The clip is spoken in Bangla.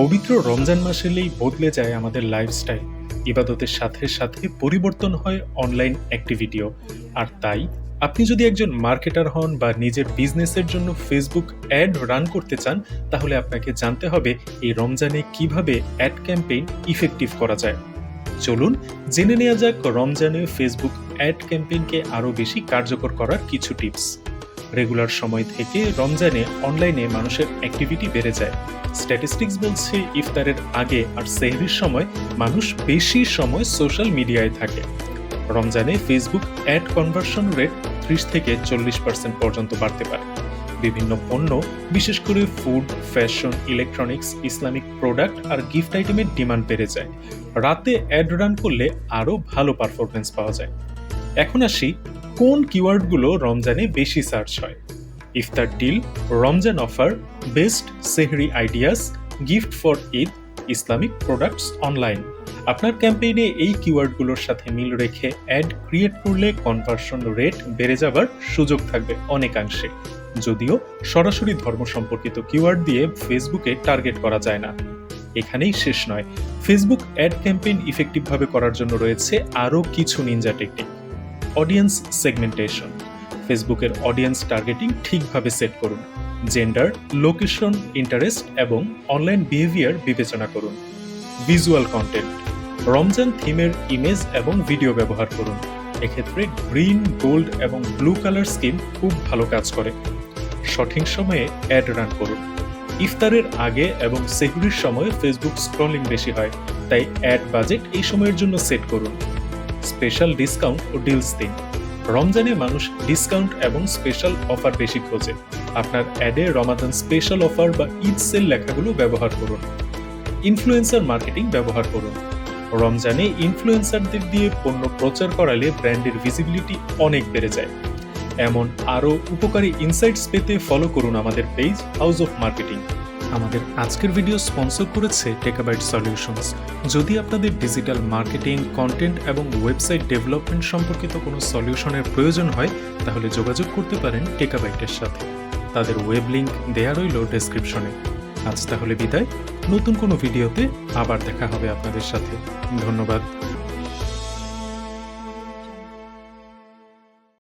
পবিত্র রমজান মাস এলেই বদলে যায় আমাদের লাইফস্টাইল ইবাদতের সাথে সাথে পরিবর্তন হয় অনলাইন অ্যাক্টিভিটিও আর তাই, আপনি যদি একজন মার্কেটার হন বা নিজের বিজনেসের জন্য ফেসবুক অ্যাড রান করতে চান, তাহলে আপনাকে জানতে হবে এই রমজানে কীভাবে অ্যাড ক্যাম্পেইন ইফেক্টিভ করা যায়। চলুন, জেনে নেওয়া যাক রমজানে ফেসবুক অ্যাড ক্যাম্পেইনকে আরও বেশি কার্যকর করার কিছু টিপস রেগুলার সময় থেকে রমজানে অনলাইনে মানুষের অ্যাক্টিভিটি বেড়ে যায়। স্ট্যাটিস্টিক্স বলছে, ইফতারের আগে আর সেহরির সময় মানুষ বেশি সময় সোশ্যাল মিডিয়ায় থাকে। রমজানে ফেসবুক অ্যাড কনভার্সন রেট ত্রিশ থেকে চল্লিশ পার্সেন্ট পর্যন্ত বাড়তে পারে। বিভিন্ন পণ্য, বিশেষ করে food fashion electronics Islamic product আর গিফট আইটেমের ডিমান্ড বেড়ে যায়। রাতে অ্যাড রান করলে আরও ভালো পারফরমেন্স পাওয়া যায়। এখন আসি কোন কিওয়ার্ডগুলো রমজানে বেশি সার্চ হয়। ইফতার deal, Ramzan offer, best sehri ideas, gift for Eid, Islamic products online. আপনার ক্যাম্পেইনে এই কিওয়ার্ডগুলোর সাথে মিল রেখে অ্যাড ক্রিয়েট করলে কনভার্সন রেট বেড়ে যাবার সুযোগ থাকবে অনেকাংশে। যদিও সরাসরি ধর্ম সম্পর্কিত কিওয়ার্ড দিয়ে ফেসবুকে টার্গেট করা যায় না। এখানেই শেষ নয়। ফেসবুক অ্যাড ক্যাম্পেইন ইফেক্টিভভাবে করার জন্য রয়েছে আরও কিছু নিনজা টেকনিক। অডিয়েন্স সেগমেন্টেশন ফেসবুকের অডিয়েন্স টার্গেটিং ঠিকভাবে সেট করুন। জেন্ডার লোকেশন ইন্টারেস্ট এবং অনলাইন বিহেভিয়ার বিবেচনা করুন। ভিজুয়াল কন্টেন্ট রমজান থিমের ইমেজ এবং ভিডিও ব্যবহার করুন। এক্ষেত্রে গ্রিন গোল্ড এবং ব্লু কালার স্কিম খুব ভালো কাজ করে। সঠিক সময়ে অ্যাড রান করুন। ইফতারের আগে এবং সেহুরির সময় ফেসবুক স্ক্রলিং বেশি হয়। তাই অ্যাড বাজেট এই সময়ের জন্য সেট করুন। স্পেশাল ডিসকাউন্ট ও ডিলস দিন। রমজানে মানুষ ডিসকাউন্ট এবং স্পেশাল অফার বেশি খোঁজে। আপনার অ্যাডে রমাদান স্পেশাল অফার বা ঈদ সেল লেখাগুলো ব্যবহার করুন। ইনফ্লুয়েন্সার মার্কেটিং ব্যবহার করুন। রমজানে ইনফ্লুয়েন্সারদের দিয়ে পণ্য প্রচার করালে ব্র্যান্ডের ভিজিবিলিটি অনেক বেড়ে যায়। এমন আরও উপকারী ইনসাইটস পেতে ফলো করুন আমাদের পেজ হাউস অফ মার্কেটিং আমাদের আজকের ভিডিও স্পন্সর করেছে টেকাবাইট সলিউশনস যদি আপনাদের ডিজিটাল মার্কেটিং কন্টেন্ট এবং ওয়েবসাইট ডেভেলপমেন্ট সম্পর্কিত কোনো সলিউশনের প্রয়োজন হয়, তাহলে যোগাযোগ করতে পারেন টেকাবাইটের সাথে। তাদের ওয়েব লিঙ্ক দেয়া রইল ডেসক্রিপশনে আজ তাহলে বিদায়। নতুন কোনো ভিডিওতে আবার দেখা হবে আপনাদের সাথে। ধন্যবাদ।